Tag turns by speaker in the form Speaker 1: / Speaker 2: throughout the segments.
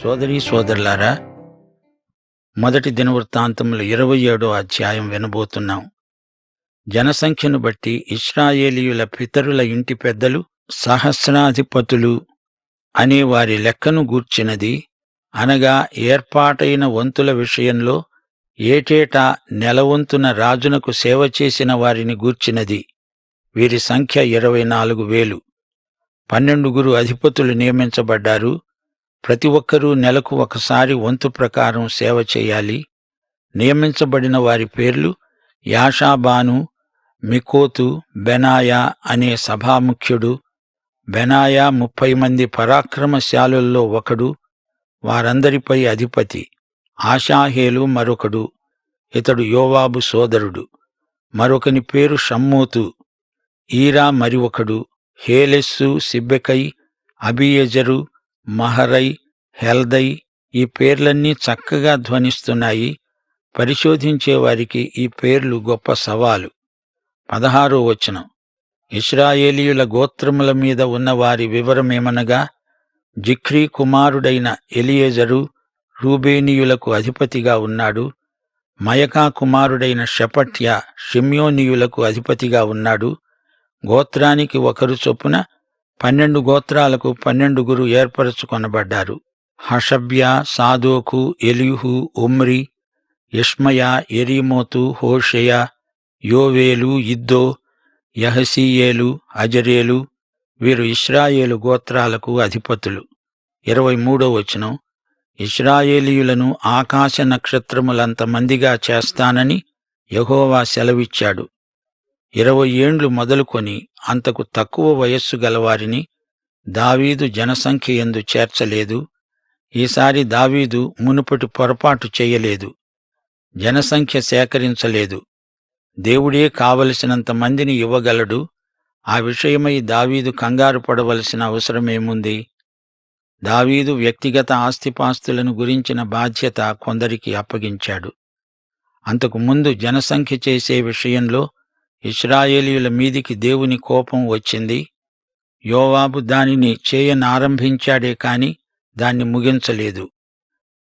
Speaker 1: సోదరి సోదరులారా మొదటి దినవృత్తాంతములు ఇరవై ఏడో అధ్యాయం వినబోతున్నాం. జనసంఖ్యను బట్టి ఇస్రాయేలీయుల పితరుల ఇంటి పెద్దలు సహస్రాధిపతులు అనే వారి లెక్కను గూర్చినది అనగా ఏర్పాటైన వంతుల విషయంలో ఏటేటా నెలవంతున రాజునకు సేవ చేసిన వారిని గూర్చినది. వీరి సంఖ్య ఇరవై నాలుగు వేలు. పన్నెండుగురు అధిపతులు నియమించబడ్డారు. ప్రతి ఒక్కరూ నెలకు ఒకసారి వంతు ప్రకారం సేవ చేయాలి. నియమించబడిన వారి పేర్లు యాషాబాను మికోతు బెనాయా అనే సభాముఖ్యుడు బెనాయా ముప్పై మంది పరాక్రమశాలుల్లో ఒకడు వారందరిపై అధిపతి ఆషాహేలు మరొకడు ఇతడు యోవాబు సోదరుడు మరొకని పేరు షమ్మూతు ఈరా మరి ఒకడు హేలెస్సు సిబ్బెకై అబియజరు మహరై హెల్దై ఈ పేర్లన్నీ చక్కగా ధ్వనిస్తున్నాయి. పరిశోధించేవారికి ఈ పేర్లు గొప్ప సవాలు. పదహారో వచనం. ఇస్రాయేలీయుల గోత్రముల మీద ఉన్న వారి వివరమేమనగా జిఖ్రీ కుమారుడైన ఎలియేజరు రూబేనీయులకు అధిపతిగా ఉన్నాడు. మయకా కుమారుడైన షపట్య షిమ్యోనీయులకు అధిపతిగా ఉన్నాడు. గోత్రానికి ఒకరు చొప్పున పన్నెండు గోత్రాలకు పన్నెండుగురు ఏర్పరచుకొనబడ్డారు. హషబ్య సాదోకు ఎలిహు ఉమ్రి ఇష్మయ ఎరీమోతు హోషయ యోవేలు ఇద్దో యహసీయేలు అజరేలు వీరు ఇస్రాయేలు గోత్రాలకు అధిపతులు. ఇరవై మూడో వచనం. ఇస్రాయేలీయులను ఆకాశ నక్షత్రములంత మందిగా చేస్తానని యహోవా సెలవిచ్చాడు. ఇరవై ఏండ్లు మొదలుకొని అంతకు తక్కువ వయస్సు గలవారిని దావీదు జనసంఖ్య ఎందు చేర్చలేదు. ఈసారి దావీదు మునుపటి పొరపాటు చేయలేదు. జనసంఖ్య సేకరించలేదు. దేవుడే కావలసినంత మందిని ఇవ్వగలడు. ఆ విషయమై దావీదు కంగారు పడవలసిన అవసరమేముంది? దావీదు వ్యక్తిగత ఆస్తిపాస్తులను గురించిన బాధ్యత కొందరికి అప్పగించాడు. అంతకు ముందు జనసంఖ్య చేసే విషయంలో ఇస్రాయేలీయుల మీదికి దేవుని కోపం వచ్చింది. యోవాబు దానిని చేయనారంభించాడే కాని దాన్ని ముగించలేదు.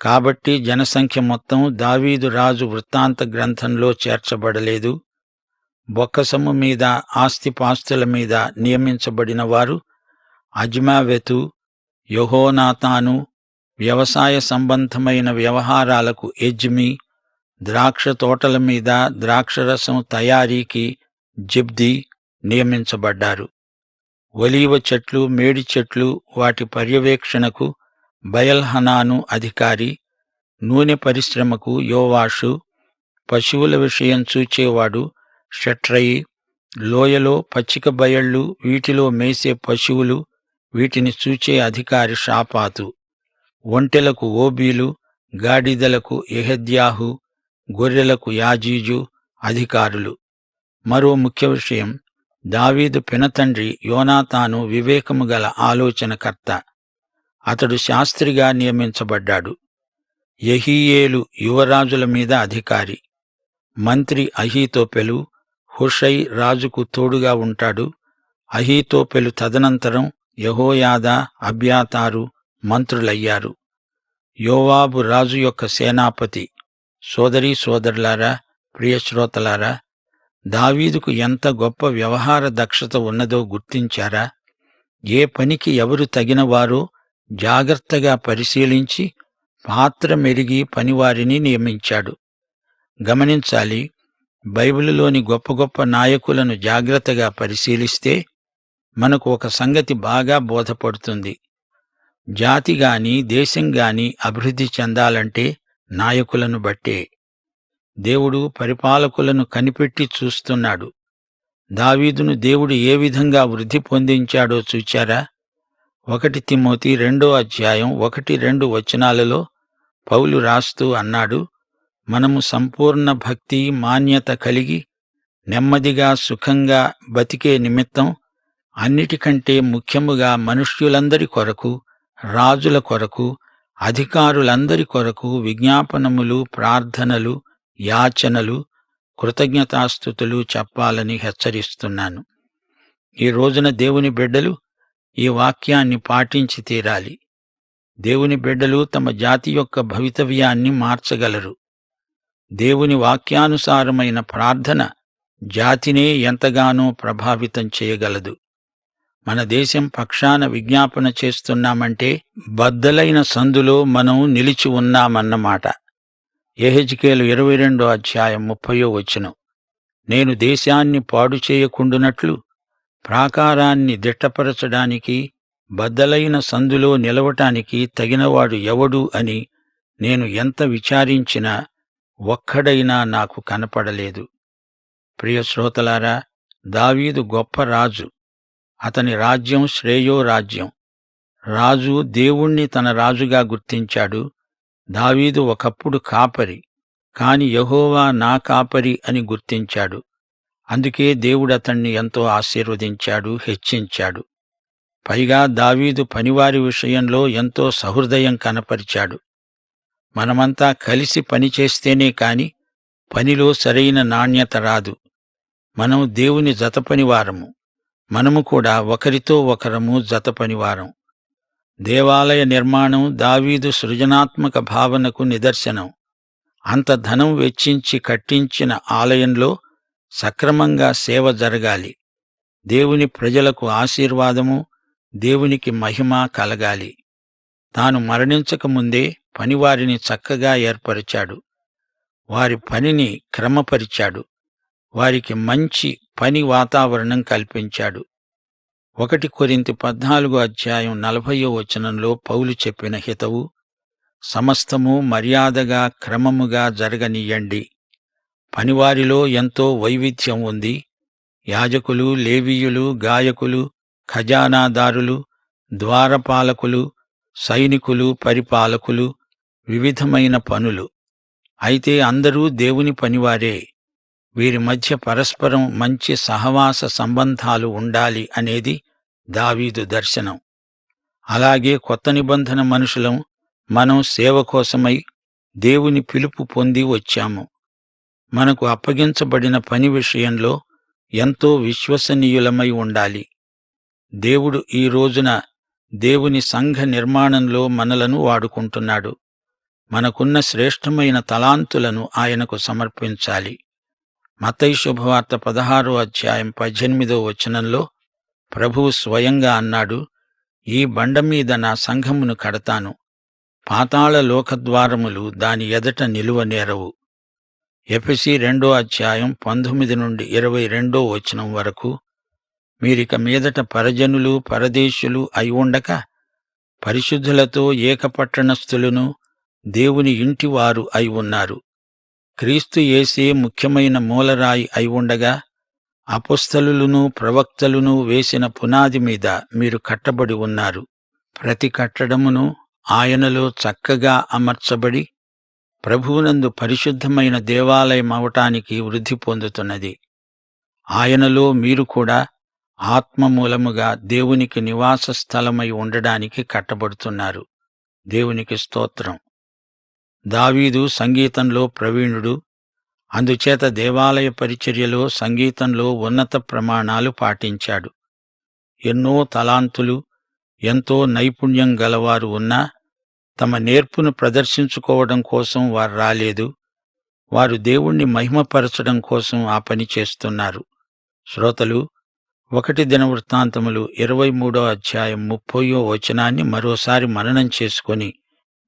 Speaker 1: కాబట్టి జనసంఖ్య మొత్తం దావీదు రాజు వృత్తాంత గ్రంథంలో చేర్చబడలేదు. బొక్కసము మీద ఆస్తిపాస్తుల మీద నియమించబడిన వారు అజ్మావెతు యహోనాతాను వ్యవసాయ సంబంధమైన వ్యవహారాలకు ఎజ్మి ద్రాక్ష తోటల మీద ద్రాక్షరసం తయారీకి జిబ్ది నియమించబడ్డారు. ఒలీవ చెట్లు మేడి చెట్లు వాటి పర్యవేక్షణకు బయల్హనాను అధికారి నూనె పరిశ్రమకు యోవాషు పశువుల విషయం చూచేవాడు షట్రయి లోయలో పచ్చిక బయళ్ళు వీటిలో మేసే పశువులు వీటిని చూచే అధికారి షాపాతు ఒంటెలకు ఓబీలు గాడిదలకు ఎహద్యాహు గొర్రెలకు యాజీజు అధికారులు. మరో ముఖ్య విషయం దావీదు పినతండ్రి యోనాతాను వివేకము గల ఆలోచనకర్త. అతడు శాస్త్రిగా నియమించబడ్డాడు. యహీయేలు యువరాజుల మీద అధికారి. మంత్రి అహీతోపెలు హుషై రాజుకు తోడుగా ఉంటాడు. అహీతోపెలు తదనంతరం యహోయాదా అబ్యాతారు మంత్రులయ్యారు. యోవాబు రాజు యొక్క సేనాపతి. సోదరి సోదరులారా ప్రియశ్రోతలారా దావీదుకు ఎంత గొప్ప వ్యవహార దక్షత ఉన్నదో గుర్తించారా? ఏ పనికి ఎవరు తగినవారో జాగ్రత్తగా పరిశీలించి పాత్ర మెరిగి పనివారిని నియమించాడు. గమనించాలి బైబిలులోని గొప్ప గొప్ప నాయకులను జాగ్రత్తగా పరిశీలిస్తే మనకు ఒక సంగతి బాగా బోధపడుతుంది. జాతి గాని దేశం గాని అభివృద్ధి చెందాలంటే నాయకులను బట్టే దేవుడు పరిపాలకులను కనిపెట్టి చూస్తున్నాడు. దావీదును దేవుడు ఏ విధంగా వృద్ధి పొందించాడో చూచారా? ఒకటి తిమోతి రెండో అధ్యాయం ఒకటి రెండు వచనాలలో పౌలు రాస్తూ అన్నాడు మనము సంపూర్ణ భక్తి మాన్యత కలిగి నెమ్మదిగా సుఖంగా బతికే నిమిత్తం అన్నిటికంటే ముఖ్యముగా మనుష్యులందరి కొరకు రాజుల కొరకు అధికారులందరి కొరకు విజ్ఞాపనములు ప్రార్థనలు యాచనలు కృతజ్ఞతాస్థుతులు చెప్పాలని హెచ్చరిస్తున్నాను. ఈ రోజున దేవుని బిడ్డలు ఈ వాక్యాన్ని పాటించి తీరాలి. దేవుని బిడ్డలు తమ జాతి యొక్క భవితవ్యాన్ని మార్చగలరు. దేవుని వాక్యానుసారమైన ప్రార్థన జాతినే ఎంతగానో ప్రభావితం చేయగలదు. మన దేశం పక్షాన విజ్ఞాపన చేస్తున్నామంటే బద్దలైన సందులో మనం నిలిచి ఉన్నామన్నమాట. ఏహెచ్కేలు ఇరవై రెండో అధ్యాయం ముప్పయో వచనం. నేను దేశాన్ని పాడు చేయకుండునట్లు ప్రాకారాన్ని దిట్టపరచడానికి బద్దలైన సందులో నిలవటానికి తగినవాడు ఎవడు అని నేను ఎంత విచారించినా ఒక్కడైనా నాకు కనపడలేదు. ప్రియ శ్రోతలారా దావీదు గొప్ప రాజు. అతని రాజ్యం శ్రేయో రాజ్యం. రాజు దేవుణ్ణి తన రాజుగా గుర్తించాడు. దావీదు ఒకప్పుడు కాపరి కాని యహోవా నా కాపరి అని గుర్తించాడు. అందుకే దేవుడు అతణ్ణి ఎంతో ఆశీర్వదించాడు హెచ్చించాడు. పైగా దావీదు పనివారి విషయంలో ఎంతో సహృదయం కనపరిచాడు. మనమంతా కలిసి పనిచేస్తేనే కాని పనిలో సరైన నాణ్యత రాదు. మనం దేవుని జతపనివారము మనము కూడా ఒకరితో ఒకరము జతపనివారం. దేవాలయ నిర్మాణం దావీదు సృజనాత్మక భావనకు నిదర్శనం. అంత ధనం వెచ్చించి కట్టించిన ఆలయంలో సక్రమంగా సేవ జరగాలి. దేవుని ప్రజలకు ఆశీర్వాదము దేవునికి మహిమ కలగాలి. తాను మరణించకముందే పనివారిని చక్కగా ఏర్పరిచాడు. వారి పనిని క్రమపరిచాడు. వారికి మంచి పని వాతావరణం కల్పించాడు. ఒకటి కొరింత పద్నాలుగో అధ్యాయం నలభయో వచనంలో పౌలు చెప్పిన హితవు సమస్తము మర్యాదగా క్రమముగా జరగనీయండి. పనివారిలో ఎంతో వైవిధ్యం ఉంది. యాజకులు లేవీయులు గాయకులు ఖజానాదారులు ద్వారపాలకులు సైనికులు పరిపాలకులు వివిధమైన పనులు. అయితే అందరూ దేవుని పనివారే. వీరి మధ్య పరస్పరం మంచి సహవాస సంబంధాలు ఉండాలి అనేది దావీదు దర్శనం. అలాగే కొత్త నిబంధన మనుషులం మనం సేవ కోసమై దేవుని పిలుపు పొంది వచ్చాము. మనకు అప్పగించబడిన పని విషయంలో ఎంతో విశ్వసనీయులమై ఉండాలి. దేవుడు ఈ రోజున దేవుని సంఘ నిర్మాణంలో మనలను వాడుకుంటున్నాడు. మనకున్న శ్రేష్టమైన తలాంతులను ఆయనకు సమర్పించాలి. మతయి శుభవార్త పదహారో అధ్యాయం పద్దెనిమిదో వచనంలో ప్రభువు స్వయంగా అన్నాడు ఈ బండ మీద నా సంఘమును కడతాను పాతాళ లోకద్వారములు దాని ఎదట నిలువనేరవు ఎఫ్సి రెండో అధ్యాయం పంతొమ్మిది నుండి ఇరవై రెండో వచనం వరకు మీరిక మీదట పరజనులు పరదేశులు అయి ఉండక పరిశుద్ధులతో ఏకపట్టణస్థులను దేవుని ఇంటివారు అయి ఉన్నారు. క్రీస్తు యేసే ముఖ్యమైన మూలరాయి అయి ఉండగా అపుస్తలులను ప్రవక్తలను వేసిన పునాది మీద మీరు కట్టబడి ఉన్నారు. ప్రతి కట్టడమును ఆయనలో చక్కగా అమర్చబడి ప్రభువునందు పరిశుద్ధమైన దేవాలయం అవటానికి వృద్ధి పొందుతున్నది. ఆయనలో మీరు కూడా ఆత్మ మూలముగా దేవునికి నివాస స్థలమై ఉండడానికి కట్టబడుతున్నారు. దేవునికి స్తోత్రం. దావీదు సంగీతంలో ప్రవీణుడు. అందుచేత దేవాలయ పరిచర్యలో సంగీతంలో ఉన్నత ప్రమాణాలు పాటించాడు. ఎన్నో తలాంతులు ఎంతో నైపుణ్యం గలవారు ఉన్నా తమ నేర్పును ప్రదర్శించుకోవడం కోసం వారు రాలేదు. వారు దేవుణ్ణి మహిమపరచడం కోసం ఆ పని చేస్తున్నారు. శ్రోతలు ఒకటి దినవృత్తాంతములు ఇరవై మూడో అధ్యాయం ముప్పయో వచనాన్ని మరోసారి మననం చేసుకొని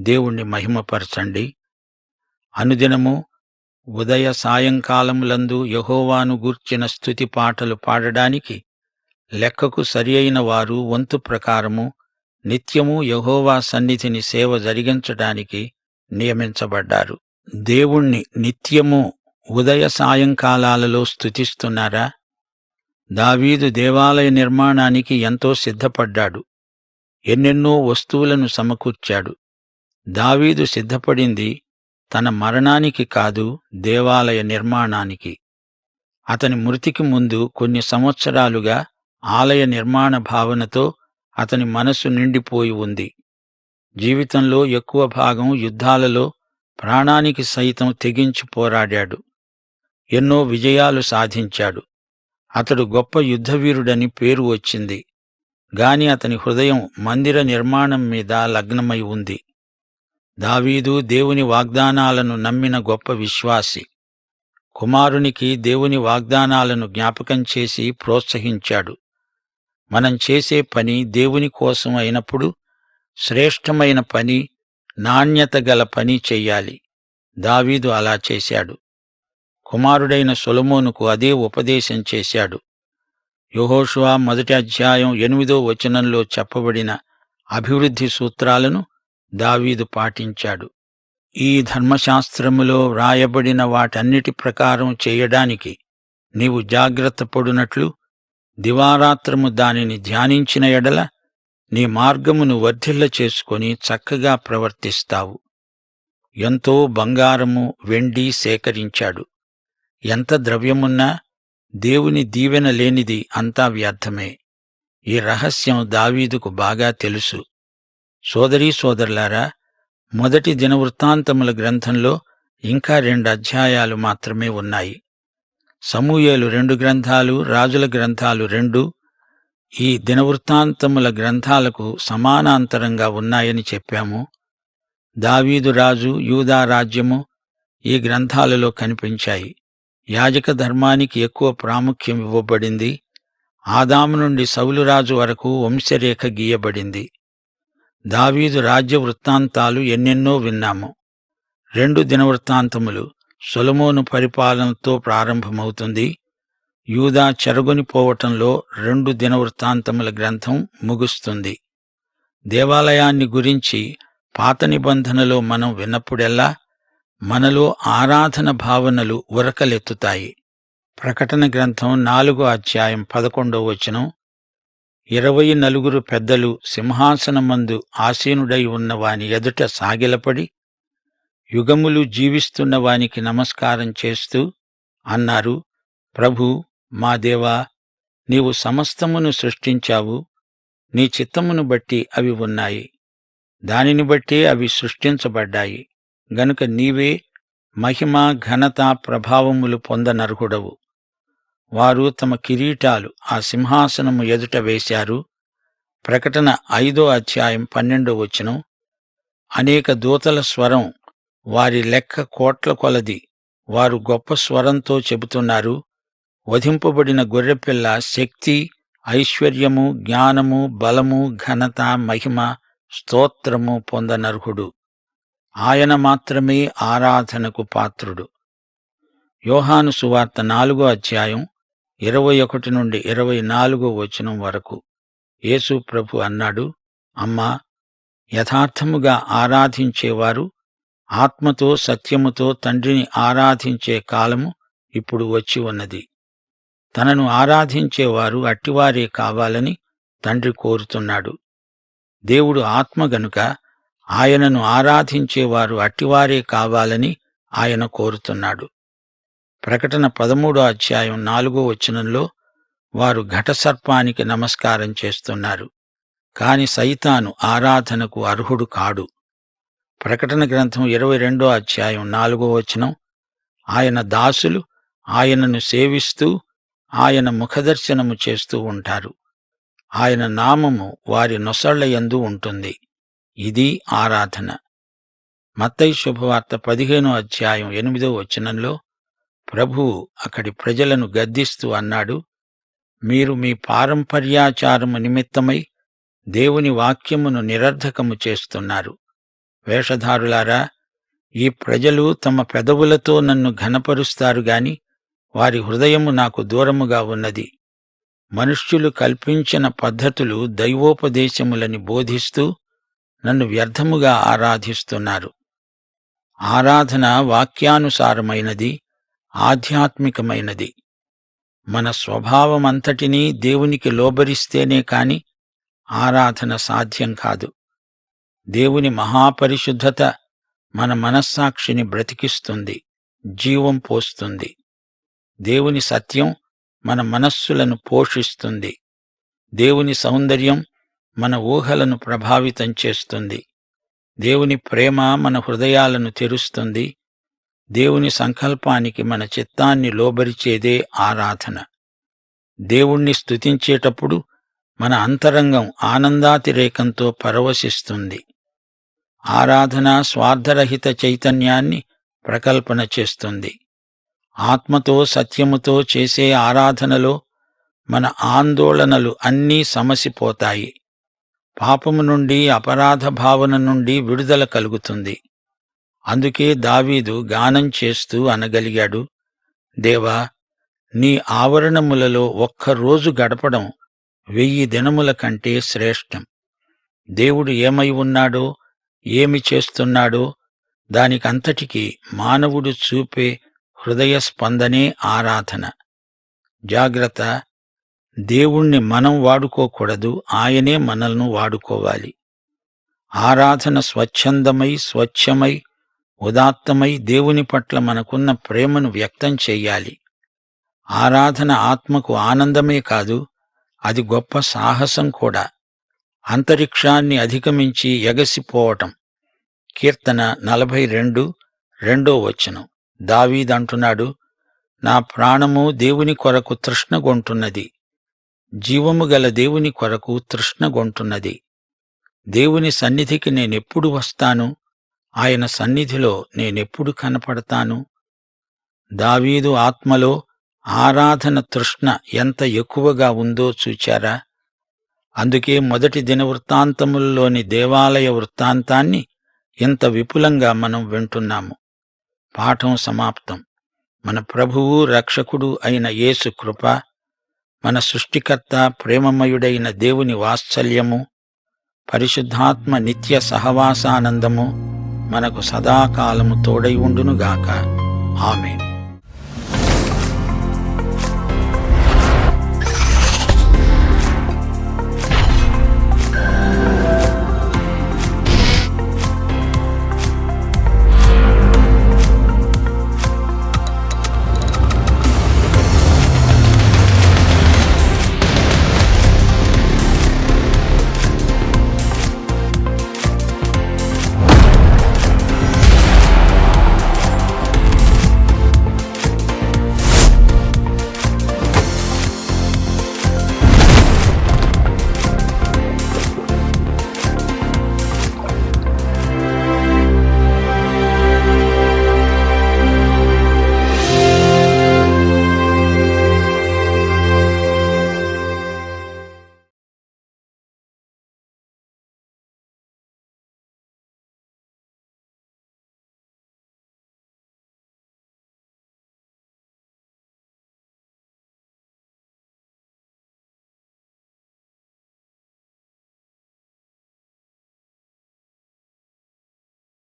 Speaker 1: దేవుణ్ణి మహిమపరచండి. అనుదినము ఉదయ సాయంకాలములందు యహోవాను గూర్చిన స్థుతి పాటలు పాడడానికి లెక్కకు సరియైన వారు వంతు ప్రకారము నిత్యము యహోవా సన్నిధిని సేవ జరిగించడానికి నియమించబడ్డారు. దేవుణ్ణి నిత్యము ఉదయ సాయంకాలాలలో స్థుతిస్తున్నారా దావీదు దేవాలయ నిర్మాణానికి ఎంతో సిద్ధపడ్డాడు. ఎన్నెన్నో వస్తువులను సమకూర్చాడు. దావీదు సిద్ధపడింది తన మరణానికి కాదు దేవాలయ నిర్మాణానికి. అతని మృతికి ముందు కొన్ని సంవత్సరాలుగా ఆలయ నిర్మాణ భావనతో అతని మనసు నిండిపోయి ఉంది. జీవితంలో ఎక్కువ భాగం యుద్ధాలలో ప్రాణానికి సైతం తెగించి పోరాడాడు. ఎన్నో విజయాలు సాధించాడు. అతడు గొప్ప యుద్ధవీరుడని పేరు వచ్చింది. గాని అతని హృదయం మందిర నిర్మాణం మీద లగ్నమై ఉంది. దావీదు దేవుని వాగ్దానాలను నమ్మిన గొప్ప విశ్వాసి. కుమారునికి దేవుని వాగ్దానాలను జ్ఞాపకం చేసి ప్రోత్సహించాడు. మనం చేసే పని దేవుని కోసం అయినప్పుడు శ్రేష్టమైన పని నాణ్యత గల పని చెయ్యాలి దావీదు అలా చేశాడు. కుమారుడైన సొలమోనుకు అదే ఉపదేశం చేశాడు. యెహోషువ మొదటి అధ్యాయం ఎనిమిదో వచనంలో చెప్పబడిన అభివృద్ధి సూత్రాలను దావీదు పాటించాడు. ఈ ధర్మశాస్త్రములో వ్రాయబడిన వాటన్నిటి ప్రకారం చేయడానికి నీవు జాగ్రత్త పడునట్లు దివారాత్రము దానిని ధ్యానించిన ఎడల నీ మార్గమును వర్ధిల్ల చేసుకొని చక్కగా ప్రవర్తిస్తావు. ఎంతో బంగారము వెండి సేకరించాడు. ఎంత ద్రవ్యమున్నా దేవుని దీవెన లేనిది అంతా వ్యర్థమే. ఈ రహస్యం దావీదుకు బాగా తెలుసు. సోదరీ సోదరులారా మొదటి దినవృత్తాంతముల గ్రంథంలో ఇంకా రెండు అధ్యాయాలు మాత్రమే ఉన్నాయి. సమూయేలు రెండు గ్రంథాలు రాజుల గ్రంథాలు రెండు ఈ దినవృత్తాంతముల గ్రంథాలకు సమానాంతరంగా ఉన్నాయని చెప్పాము. దావీదు రాజు యూదా రాజ్యము ఈ గ్రంథాలలో కనిపించాయి. యాజక ధర్మానికి ఎక్కువ ప్రాముఖ్యం ఇవ్వబడింది. ఆదాము నుండి సౌలురాజు వరకు వంశరేఖ గీయబడింది. దావీదు రాజ్య వృత్తాంతాలు ఎన్నెన్నో విన్నాము. రెండు దినవృత్తాంతములు సొలమోను పరిపాలనతో ప్రారంభమవుతుంది. యూదా చెరగొనిపోవటంలో రెండు దినవృత్తాంతముల గ్రంథం ముగుస్తుంది. దేవాలయాన్ని గురించి పాత నిబంధనలో మనం విన్నప్పుడెల్లా మనలో ఆరాధన భావనలు ఉరకలెత్తుతాయి. ప్రకటన గ్రంథం నాలుగో అధ్యాయం పదకొండో వచనం ఇరవై నలుగురు పెద్దలు సింహాసనమందు ఆసీనుడై ఉన్న వాని ఎదుట సాగిలపడి యుగములు జీవిస్తున్న వానికి నమస్కారం చేస్తూ అన్నారు ప్రభు మా దేవా నీవు సమస్తమును సృష్టించావు నీ చిత్తమును బట్టి అవి ఉన్నాయి. దానిని బట్టే అవి సృష్టించబడ్డాయి. గనుక నీవే మహిమ ఘనత ప్రభావములు పొందనర్హుడవు. వారు తమ కిరీటాలు ఆ సింహాసనము ఎదుట వేశారు. ప్రకటన ఐదో అధ్యాయం పన్నెండో వచనం. అనేక దూతల స్వరం వారి లెక్క కోట్ల కొలది. వారు గొప్ప స్వరంతో చెబుతున్నారు. వధింపబడిన గొర్రెపిల్ల శక్తి ఐశ్వర్యము జ్ఞానము బలము ఘనత మహిమ స్తోత్రము పొందనర్హుడు. ఆయన మాత్రమే ఆరాధనకు పాత్రుడు. యోహాను సువార్త నాలుగో అధ్యాయం ఇరవై ఒకటి నుండి ఇరవై నాలుగో వచనం వరకు యేసు ప్రభు అన్నాడు అమ్మా యథార్థముగా ఆరాధించేవారు ఆత్మతో సత్యముతో తండ్రిని ఆరాధించే కాలము ఇప్పుడు వచ్చి ఉన్నది. తనను ఆరాధించేవారు అట్టివారే కావాలని తండ్రి కోరుతున్నాడు. దేవుడు ఆత్మ గనుక ఆయనను ఆరాధించేవారు అట్టివారే కావాలని ఆయన కోరుతున్నాడు. ప్రకటన పదమూడో అధ్యాయం నాలుగో వచనంలో వారు ఘటసర్పానికి నమస్కారం చేస్తున్నారు. కాని సైతాను ఆరాధనకు అర్హుడు కాడు. ప్రకటన గ్రంథం ఇరవై రెండో అధ్యాయం నాలుగో వచనం ఆయన దాసులు ఆయనను సేవిస్తూ ఆయన ముఖదర్శనము చేస్తూ ఉంటారు. ఆయన నామము వారి నొసళ్ళయందు ఉంటుంది. ఇది ఆరాధన. మత్తై శుభవార్త పదిహేనో అధ్యాయం ఎనిమిదో వచనంలో ప్రభువు అక్కడి ప్రజలను గద్దిస్తూ అన్నాడు మీరు మీ పారంపర్యాచారము నిమిత్తమై దేవుని వాక్యమును నిరర్ధకము చేస్తున్నారు. వేషధారులారా ఈ ప్రజలు తమ పెదవులతో నన్ను ఘనపరుస్తారు గాని వారి హృదయము నాకు దూరముగా ఉన్నది. మనుష్యులు కల్పించిన పద్ధతులు దైవోపదేశములని బోధిస్తూ నన్ను వ్యర్థముగా ఆరాధిస్తున్నారు. ఆరాధన వాక్యానుసారమైనది. ఆధ్యాత్మికమైనది. మన స్వభావమంతటినీ దేవునికి లోబరిస్తేనే కాని ఆరాధన సాధ్యం కాదు. దేవుని మహాపరిశుద్ధత మన మనస్సాక్షిని బ్రతికిస్తుంది జీవం పోస్తుంది. దేవుని సత్యం మన మనస్సులను పోషిస్తుంది. దేవుని సౌందర్యం మన ఊహలను ప్రభావితం చేస్తుంది. దేవుని ప్రేమ మన హృదయాలను తెరుస్తుంది. దేవుని సంకల్పానికి మన చిత్తాన్ని లోబరిచేదే ఆరాధన. దేవుణ్ణి స్తుతించేటప్పుడు మన అంతరంగం ఆనందాతిరేకంతో పరవశిస్తుంది. ఆరాధన స్వార్థరహిత చైతన్యాన్ని ప్రకల్పన చేస్తుంది. ఆత్మతో సత్యముతో చేసే ఆరాధనలో మన ఆందోళనలు అన్నీ సమసిపోతాయి. పాపము నుండి అపరాధ భావన నుండి విడుదల కలుగుతుంది. అందుకే దావీదు గానం చేస్తూ అనగలిగాడు దేవా నీ ఆవరణములలో ఒక్క రోజు గడపడం వెయ్యి దినముల కంటే శ్రేష్టం. దేవుడు ఏమై ఉన్నాడో ఏమి చేస్తున్నాడో దానికంతటికీ మానవుడు చూపే హృదయ స్పందనే ఆరాధన. జాగ్రత్త దేవుణ్ణి మనం వాడుకోకూడదు ఆయనే మనల్ని వాడుకోవాలి. ఆరాధన స్వచ్ఛందమై స్వచ్ఛమై ఉదాత్తమై దేవుని పట్ల మనకున్న ప్రేమను వ్యక్తం చెయ్యాలి ఆరాధన ఆత్మకు ఆనందమే కాదు అది గొప్ప సాహసం కూడా. అంతరిక్షాన్ని అధిగమించి ఎగసిపోవటం. కీర్తన నలభై రెండు రెండో వచనం. దావీదంటున్నాడు నా ప్రాణము దేవుని కొరకు తృష్ణగొంటున్నది జీవము గల దేవుని కొరకు తృష్ణగొంటున్నది దేవుని సన్నిధికి నేనెప్పుడు వస్తాను? ఆయన సన్నిధిలో నేనెప్పుడు కనపడతాను? దావీదు ఆత్మలో ఆరాధన తృష్ణ ఎంత ఎక్కువగా ఉందో చూచారా? అందుకే మొదటి దినవృత్తాంతముల్లోని దేవాలయ వృత్తాంతాన్ని ఇంత విపులంగా మనం వింటున్నాము. పాఠం సమాప్తం. మన ప్రభువు రక్షకుడు అయిన యేసు కృప మన సృష్టికర్త ప్రేమమయుడైన దేవుని వాత్సల్యము పరిశుద్ధాత్మ నిత్య సహవాసానందము మనకు సదాకాలము తోడై ఉండునుగాక. ఆమె